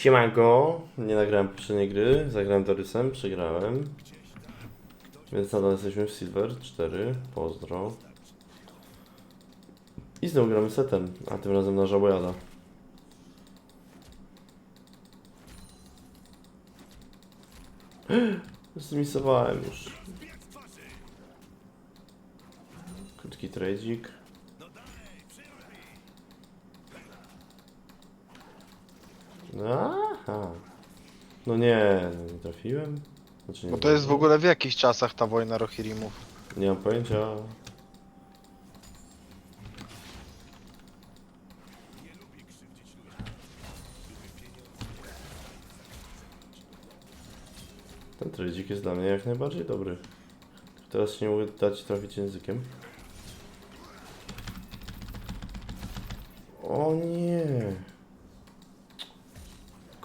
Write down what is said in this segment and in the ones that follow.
Siemanko, nie nagrałem poprzedniej gry, zagrałem Dorysem, przegrałem. Więc nadal jesteśmy w Silver 4, pozdro. I znowu gramy setem, a tym razem na żabojada. Zmisowałem już. Krótki tradzik. Aha. No nie, no nie trafiłem. Znaczy nie Bo to jest w trafiłem. ogóle w jakich czasach ta wojna Rohirrimów? Nie mam pojęcia. Ten tradzik jest dla mnie jak najbardziej dobry. Teraz się nie mogę dać trafić językiem. O nie.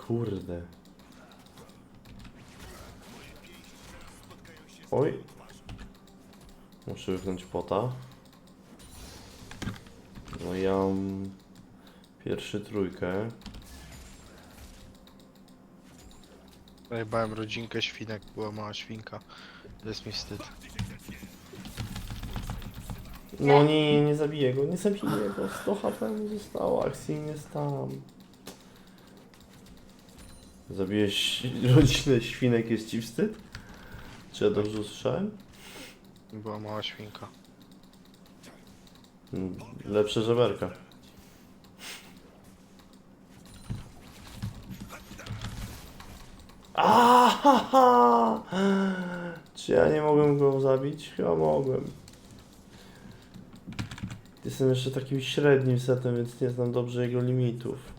Kurde. Oj. Muszę wypchnąć pota. No ja mam pierwszy trójkę. Zajebałem rodzinkę świnek, była mała świnka. To jest mi wstyd. No nie, nie zabiję go, nie zabiję go. 100 HP mu zostało, akcji nie stałam. Zabiłeś rodzinę świnek, jest ci wstyd? Czy ja dobrze usłyszałem? Była mała świnka. Mm, Lepsze żeberka. Ahaha! Czy ja nie mogłem go zabić? Chyba mogłem. Jestem jeszcze takim średnim setem, więc nie znam dobrze jego limitów.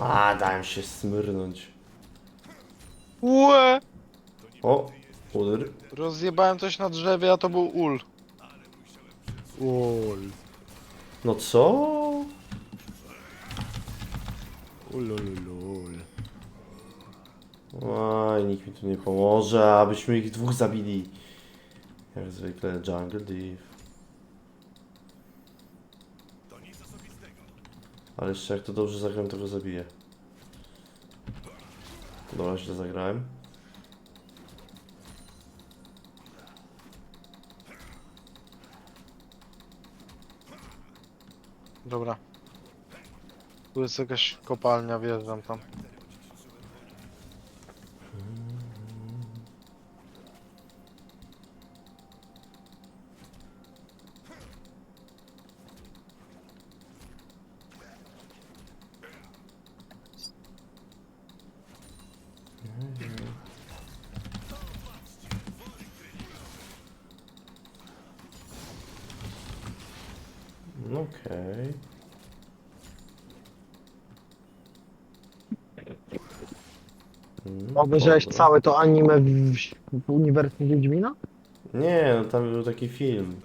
A, dałem się smyrnąć. Łe! O, uder. Rozjebałem coś na drzewie, a to był ul. Ul. No co? Ululul. Oj, nikt mi tu nie pomoże, abyśmy ich dwóch zabili. Jak zwykle Jungle Div. Ale jeszcze jak to dobrze zagram, to go zabiję. Dobra, źle zagrałem. Dobra. Tu jest jakaś kopalnia, wjeżdżam tam. No Okej. Mm, Obejrzałeś całe to anime w, w uniwersum Wiedźmina? Nie, no tam był taki film.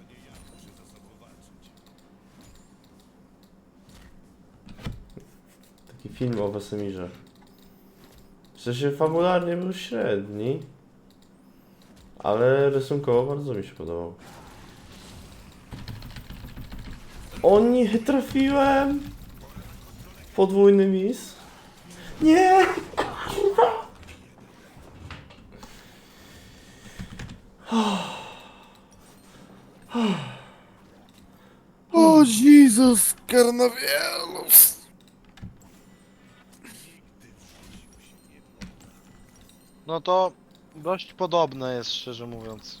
Taki film o Wesemirze. W sensie fabularnie był średni. Ale rysunkowo bardzo mi się podobał. O nie, trafiłem! Podwójny mis. Nie! O Carnavialus! No to dość podobne jest, szczerze mówiąc.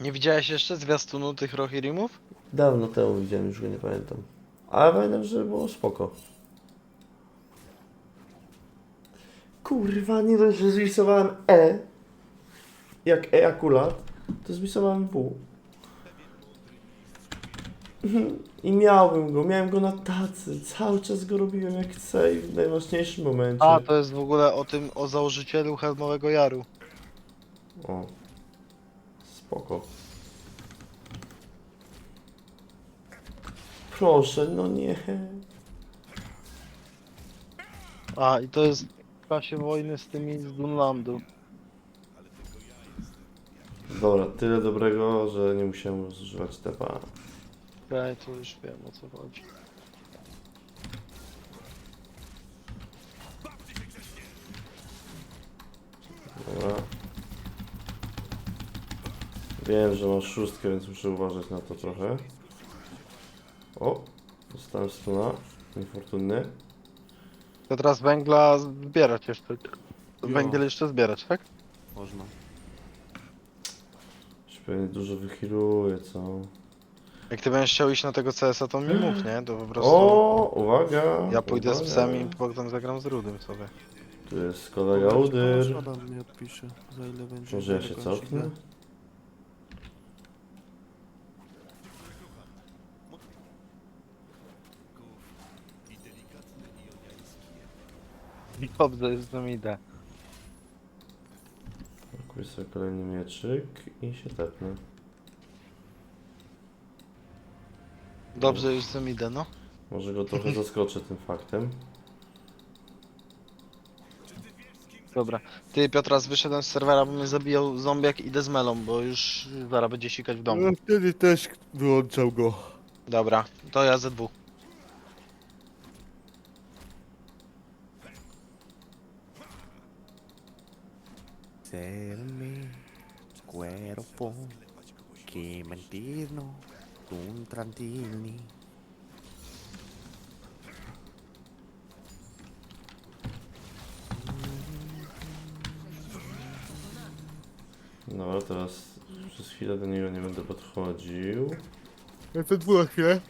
Nie widziałeś jeszcze zwiastunu tych Rohirrimów? Dawno temu widziałem, już go nie pamiętam. Ale pamiętam, że było spoko. Kurwa, nie dość, że zwisowałem E, jak ejakulat, to zwisowałem W. I miałbym go, miałem go na tacy, cały czas go robiłem jak chcę i w najważniejszym momencie. A, to jest w ogóle o tym, o założycielu Helmowego Jaru. O, spoko. Proszę, no nie. A, i to jest w czasie wojny z tymi z Dunlandu. Dobra, tyle dobrego, że nie musiałem zużywać tepa. Okej, to już wiem o co chodzi. Dobra. Wiem, że masz szóstkę, więc muszę uważać na to trochę. O! Dostałem stuna. Niefortunny. To teraz węgla zbierać jeszcze. Węgiel jeszcze zbierać, tak? Można. Się pewnie dużo wychiluje, co? Jak ty będziesz chciał iść na tego CS-a, to mi mów, nie? To po prostu... O! Uwaga! Ja pójdę z uwaga. psem i potem zagram z Rudym sobie. Tu jest kolega Udyr. Szkoda mi odpisze, za ile będzie. Może ja się cofnę? Dobrze, tam idę. Kupię sobie kolejny mieczyk i się tepnę. Dobrze, już tam idę, no. Może go trochę zaskoczę tym faktem. Dobra. Ty, Piotras, wyszedłem z serwera, bo mnie zabijał zombiak, idę z melą, bo już zaraz będzie sikać w domu. No, wtedy też wyłączał go. Dobra, to ja ze dwóch. Serme cuerpo que mentirnos un tranquilni. Dobra, teraz przez chwilę do niego nie będę podchodził. Ja to dwóch chwilę.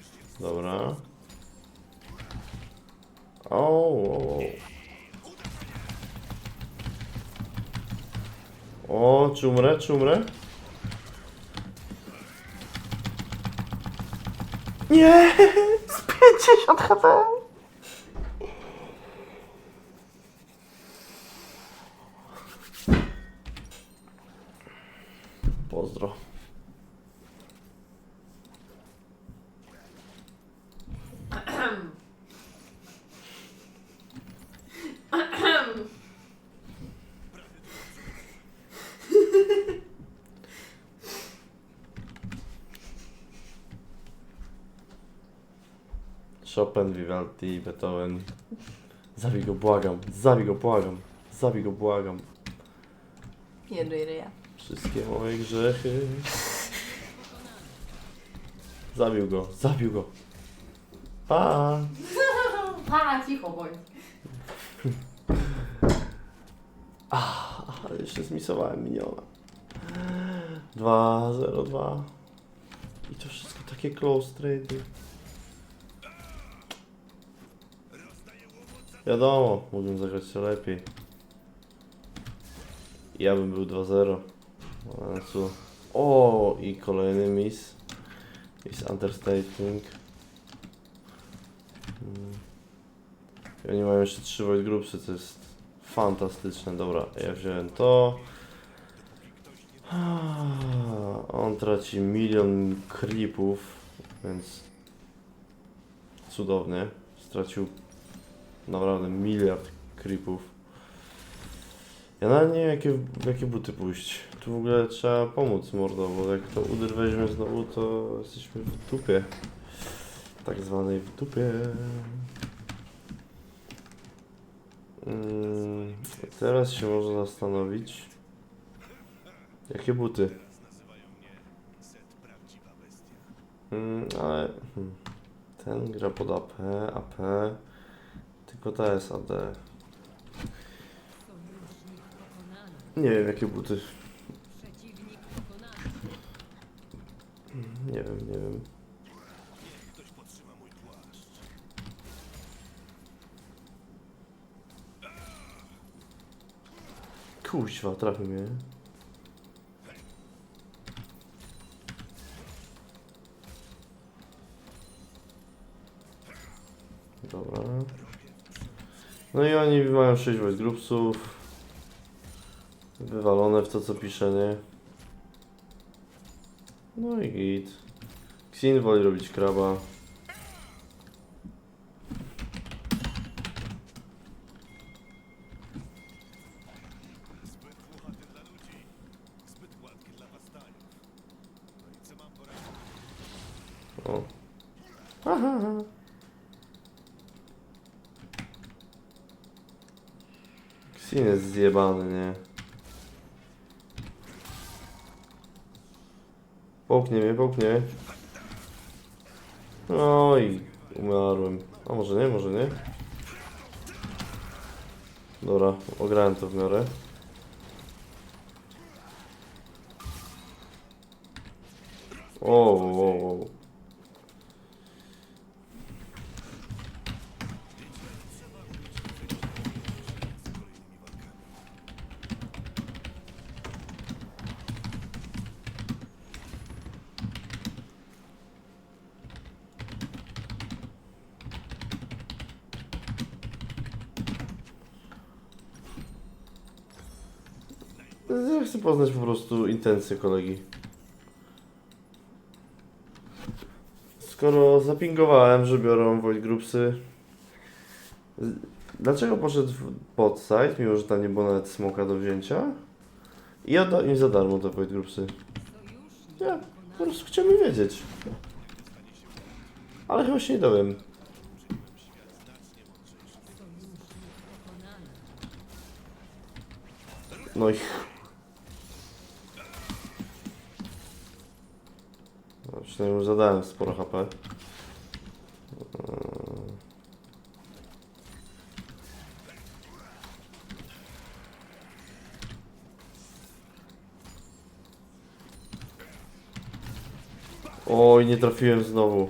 Dobra. O, o, o. O, czy umrę, czy umrę? Nie! Z 50 HP! Pozdro. Vivaldi, Beethoven. Zabij go, błagam. Zabij go, błagam. Zabij go, błagam. Nie ryj ryja. Wszystkie moje grzechy. Zabił go, zabił go. Pa! Pa, cicho bądź. Ale jeszcze zmisowałem miniona. 2, 0, 2. I to wszystko takie close trade. Wiadomo, mógłbym zagrać się lepiej. Ja bym był 2-0. Ale co? O, i kolejny miss. Miss understating. I oni mają jeszcze 3 void groupsy, co jest fantastyczne. Dobra, ja wziąłem to. On traci milion creepów, więc cudownie. Stracił naprawdę miliard creepów. Ja nawet nie wiem jakie, w jakie buty pójść. Tu w ogóle trzeba pomóc mordo, bo jak to uder weźmie znowu, to jesteśmy w dupie. Tak zwanej w dupie. Mm, teraz się można zastanowić. Jakie buty? Mm, ale hmm, ten gra pod AP, AP, jest AD. Nie wiem jakie buty. Nie wiem, nie wiem. Kuźwa, trafił mnie. Dobra. No i oni mają 6 voice groupsów. Wywalone w to co pisze, nie? No i git. Xin woli robić kraba. Yeah. Ja chcę poznać po prostu intencje kolegi. Skoro zapingowałem, że biorą Void Groupsy, dlaczego poszedł pod site, mimo że tam nie było nawet smoka do wzięcia? I oddał im za darmo te Void Groupsy. Ja po prostu chciałbym wiedzieć. Ale chyba się nie dowiem. No i przynajmniej już zadałem sporo HP. Eee. Oj, nie trafiłem znowu.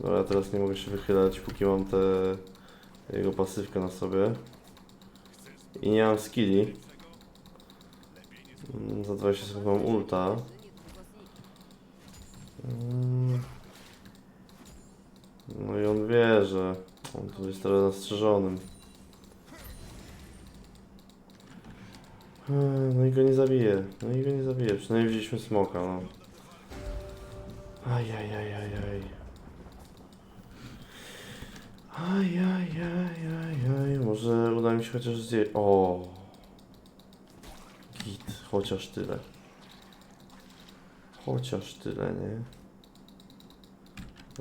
Dobra, teraz nie mogę się wychylać, póki mam tę jego pasywkę na sobie. I nie mam skilli. Za 20 sekund mam ulta. Mm. No i on wie, że on tu jest teraz zastrzeżonym. Eee, No i go nie zabije. No i go nie zabije. Przynajmniej wzięliśmy smoka, no. Ajajajajaj. Ajajajajaj. Może uda mi się chociaż zjeść. O. Chociaż tyle. Chociaż tyle, nie?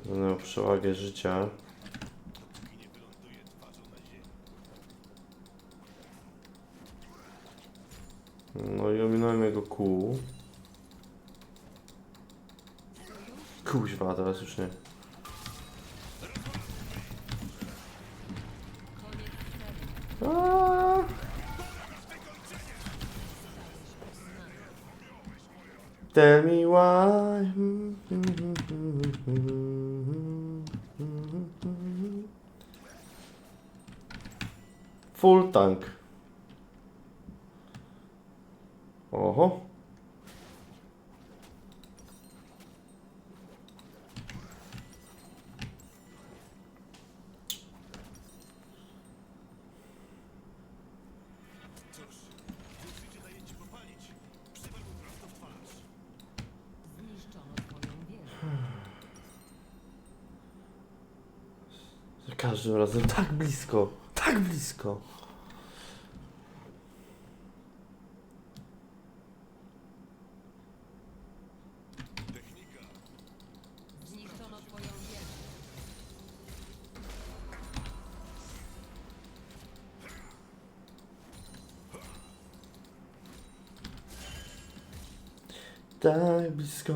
Będę przewagę życia. No i ominąłem jego kół. Kuźwa, teraz już nie. Tell me why. Full tank. Oho. Każdym razem tak blisko, tak blisko. Tak blisko,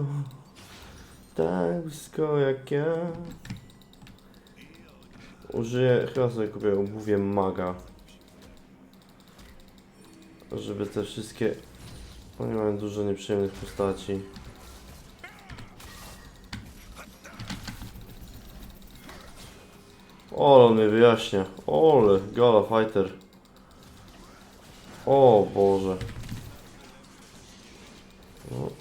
tak blisko jak ja. Użyję, chyba sobie kupię, mówię maga. Żeby te wszystkie... Oni mają dużo nieprzyjemnych postaci. Ole, mnie wyjaśnia. Ole, Gala Fighter. O Boże. No.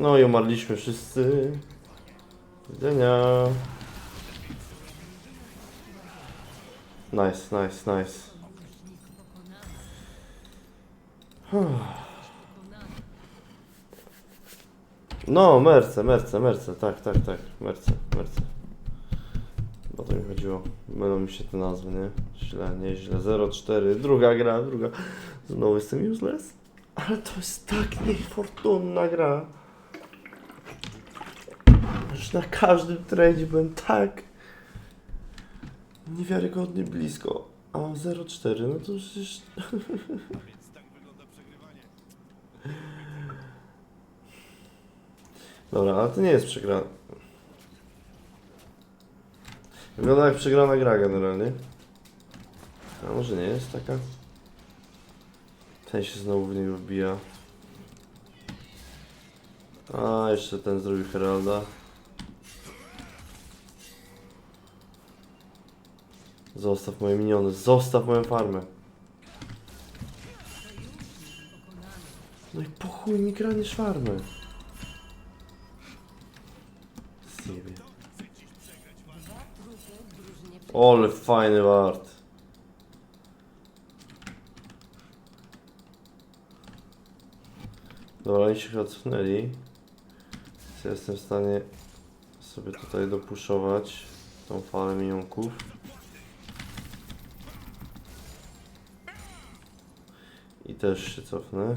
No i umarliśmy wszyscy. Widzenia. Nice, nice, nice. No, Merce, Merce, Merce, tak, tak, tak, Merce, Merce. O to mi chodziło. Mylą mi się te nazwy, nie? Źle, nieźle. 04, druga gra, druga. Znowu jestem useless? Ale to jest tak niefortunna gra. Na każdym tradzie byłem tak niewiarygodnie blisko. A mam 0,4, no to przecież... Dobra, ale to nie jest przegrana. Wygląda jak przegrana gra generalnie. A może nie jest taka? Ten się znowu w niego wbija. A, jeszcze ten zrobił Heralda. Zostaw moje miniony, zostaw moją farmę. No i po chuj mi kraniesz farmę. Zjebie. Ole fajny wart. Dobra, oni się chyba cofnęli. Więc ja jestem w stanie sobie tutaj dopuszować tą falę minionków. Też się cofnę.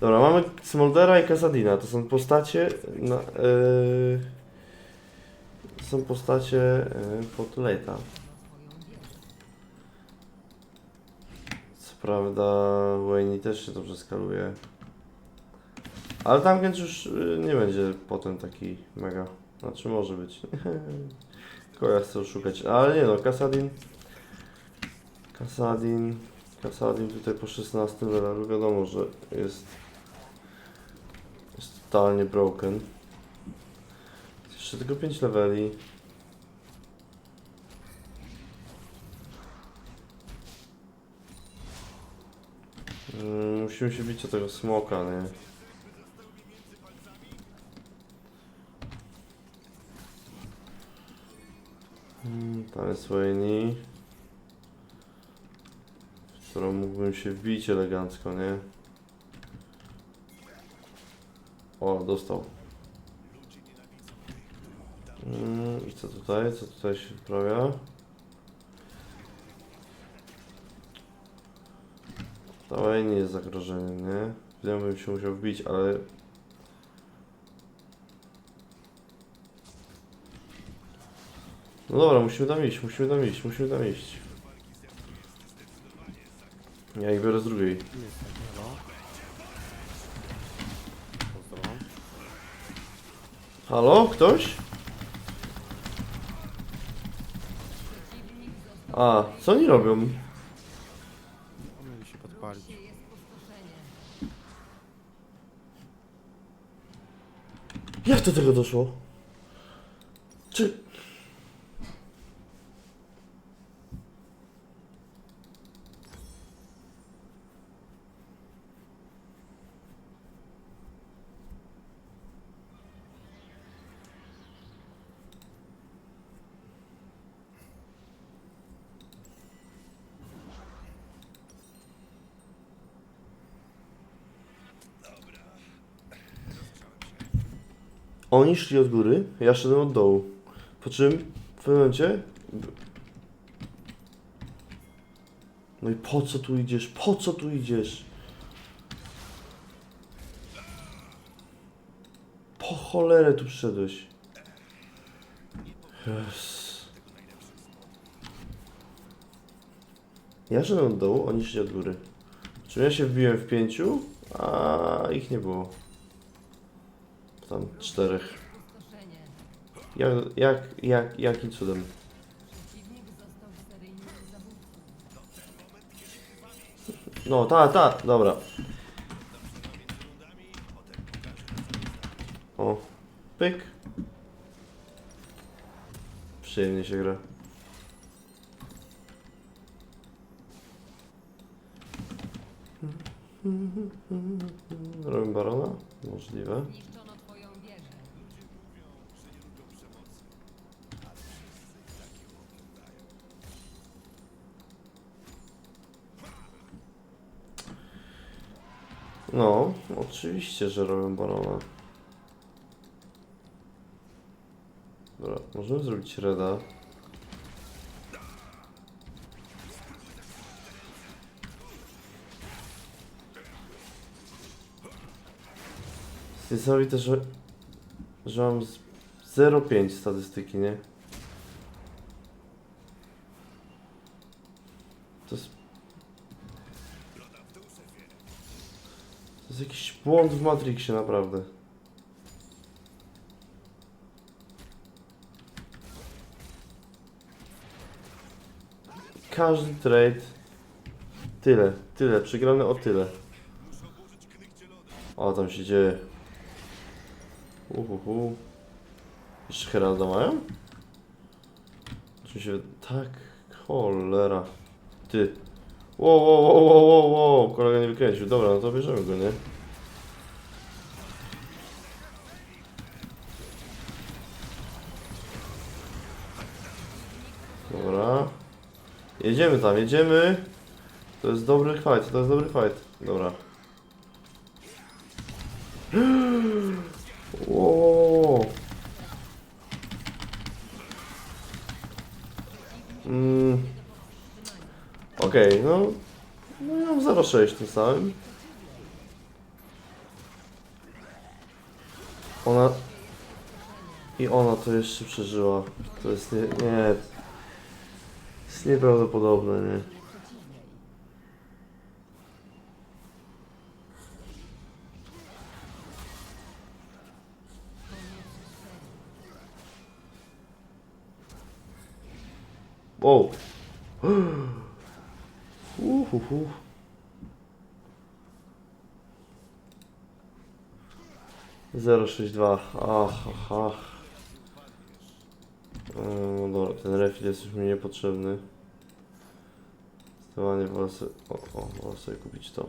Dobra, mamy Smoldera i Casadina. To są postacie na, yy, są postacie yy, pod lata. Co prawda Wayne też się dobrze skaluje. Ale tam już yy, nie będzie potem taki mega. Znaczy może być. Tylko ja chcę szukać. Ale nie no, Kasadin. Kasadin. Kasadin tutaj po 16 levelu wiadomo, że jest jest totalnie broken. Jeszcze tylko 5 leveli. Mm, Musimy się bić o tego smoka, nie? Mm, Tam jest Wayne. Którą mógłbym się wbić elegancko, nie? O, dostał. Mm, I co tutaj? Co tutaj się wyprawia? To nie jest zagrożeniem, nie? Ja bym się musiał wbić, ale... No dobra, musimy tam iść, musimy tam iść, musimy tam iść. Ja ich biorę z drugiej. No. Pozdro. Halo? Ktoś? A, co oni robią? A mieli się podpalić. Jak do tego doszło? Czy... Oni szli od góry, ja szedłem od dołu. Po czym w pewnym momencie... No i po co tu idziesz? Po co tu idziesz? Po cholerę tu przyszedłeś. Yes. Ja szedłem od dołu, oni szli od góry. Czym ja się wbiłem w pięciu, a ich nie było. Tam czterech. Jak, jak, jak, jakim cudem? No, ta, ta, dobra. O, pyk. Przyjemnie się gra. Robimy barona? Możliwe. Zniszczono twoją wieżę. No, oczywiście, że robią barona. Dobra, możemy zrobić reda. Niesamowite, że, że mam z- 0,5 statystyki, nie? To jest... To jest jakiś błąd w Matrixie, naprawdę. Każdy trade... Tyle, tyle, przegrany o tyle. O, tam się dzieje. Uhuhu. Jeszcze Heralda mają? Czy się... Tak, cholera. Ty. Wow, wow, wow, wow, wow, wow, kolega nie wykręcił. Dobra, no to bierzemy go, nie? Dobra. Jedziemy tam, jedziemy. To jest dobry fight, to jest dobry fight. Dobra. Wow. Mm. Okej, no. No ja mam 0,6 tym samym. Ona... I ona to jeszcze przeżyła. To jest nie... Nie. Jest nieprawdopodobne, nie? Wow. Uhuhu. Zero sześć dwa. Ach, ach, ach. No dobra, ten refil jest już mi niepotrzebny. Zdecydowanie wolę sobie... O, o, wolę sobie kupić to.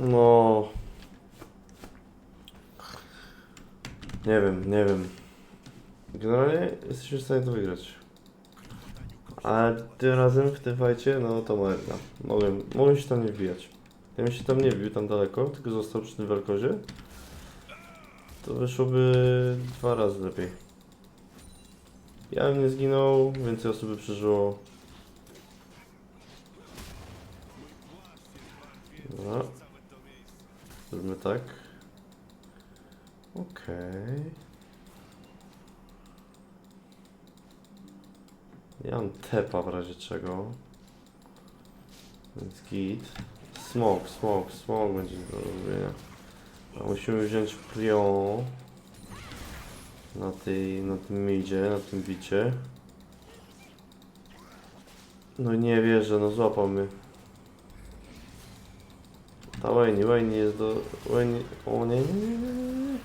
No... Nie wiem, nie wiem. Generalnie jesteśmy w stanie to wygrać. Ale tym razem w tym fajcie, no to Merna. Mogłem, mogłem się tam nie wbijać. Gdybym się tam nie wbił tam daleko, tylko został przy tym Welkozie, to wyszłoby dwa razy lepiej. Ja bym nie zginął, więcej osób by przeżyło. Dobra. Zróbmy tak. Okej. Ja mam tepa w razie czego. Więc git. Smok, smok, smok będzie do robienia. Musimy wziąć prion na, tej, na tym midzie, na tym bicie. No nie wierzę, no złapał mnie. Ta Wayne, Wayne jest do... Wayne... O nie, nie, nie, nie, nie.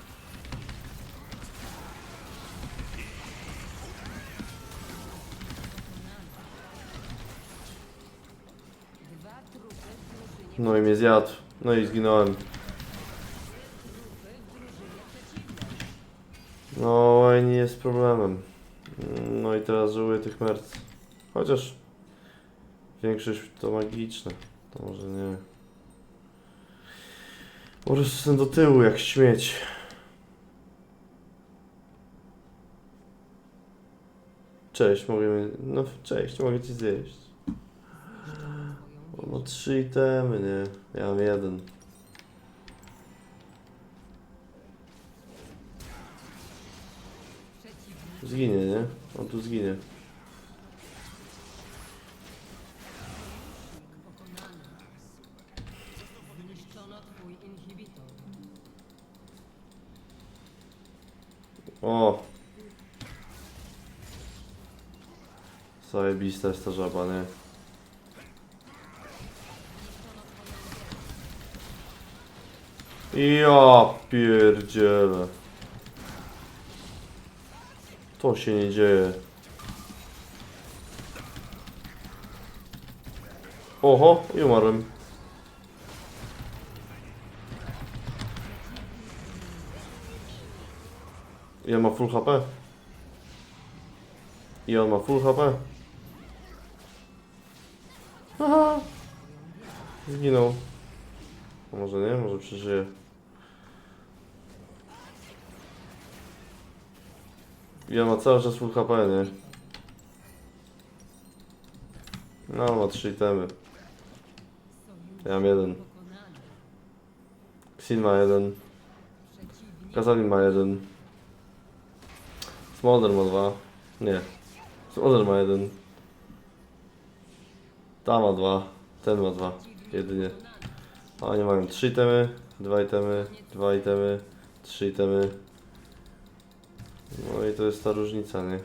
No i mnie zjadł. No i zginąłem. No, Wayne jest problemem. No i teraz żałuję tych merc. Chociaż większość to magiczne. To może nie. Po prostu jestem do tyłu jak śmieć. Cześć, mogę... No, cześć, mogę ci zjeść. No trzy itemy, nie? Ja mam jeden. Zginie, nie? On tu zginie. O! Zajebista jest ta żaba, nie? Ja pierdzielę. To się nie dzieje. Oho, i umarłem. On ma full HP. I on ma full HP. Aha. Zginął. A może nie? Może przeżyje. Ja ma cały czas full HP, nie? No, ma trzy itemy. Ja mam jeden. Xin ma jeden. Kazalin ma jeden. Smolder ma dwa. Nie. Smolder ma jeden. Ta ma dwa. Ten ma dwa. Jedynie. A oni mają trzy itemy, dwa itemy, dwa itemy, trzy itemy. No i to jest ta różnica, nie?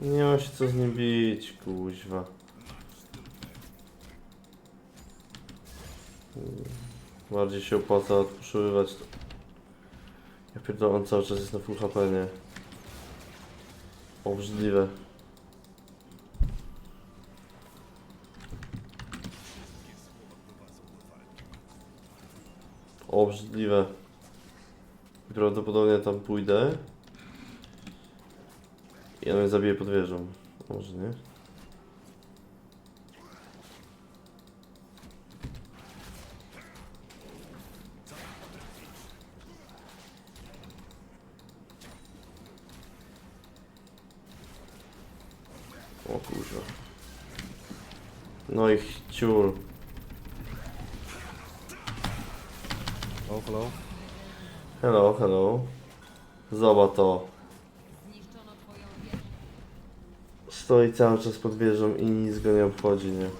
Nie ma się co z nim bić, kuźwa. Bardziej się opłaca odpuszywać. Ja pierdolę, on cały czas jest na full HP, nie? Obrzydliwe. Obrzydliwe. Prawdopodobnie tam pójdę. I on mnie zabije pod wieżą. Może nie? O. No i ciur. Hello, hello. Hello, hello. Zobacz to. Stoi cały czas pod wieżą i nic go nie obchodzi, nie?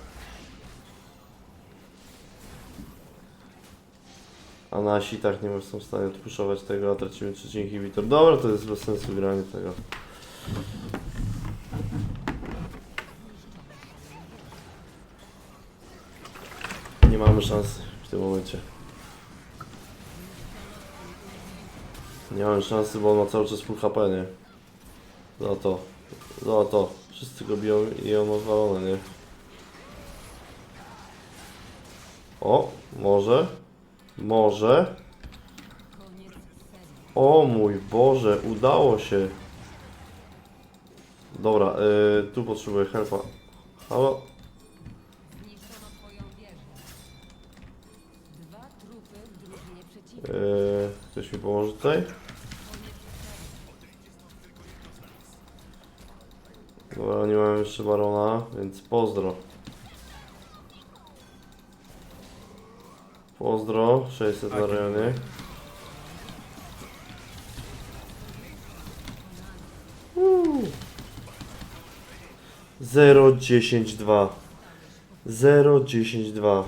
A nasi tak nie są w stanie odpuszować tego, a tracimy trzeci inhibitor. Dobra, to jest bez sensu granie tego. Nie mamy szansy w tym momencie. Nie mamy szansy, bo on ma cały czas full HP, nie? Za to. Za to. Wszyscy go biją i on ma zwalone, nie? O, może. Może. O mój Boże, udało się. Dobra, y, tu potrzebuję helpa. Halo? Zniszczono twoją wieżę. Dwa trupy w drużynie przeciwnej. Y, ktoś mi pomoże tutaj? Dobra, nie mamy jeszcze barona, więc pozdro. Pozdro, 600 na rejonie. 0, 10, 2. 0, 10, 2.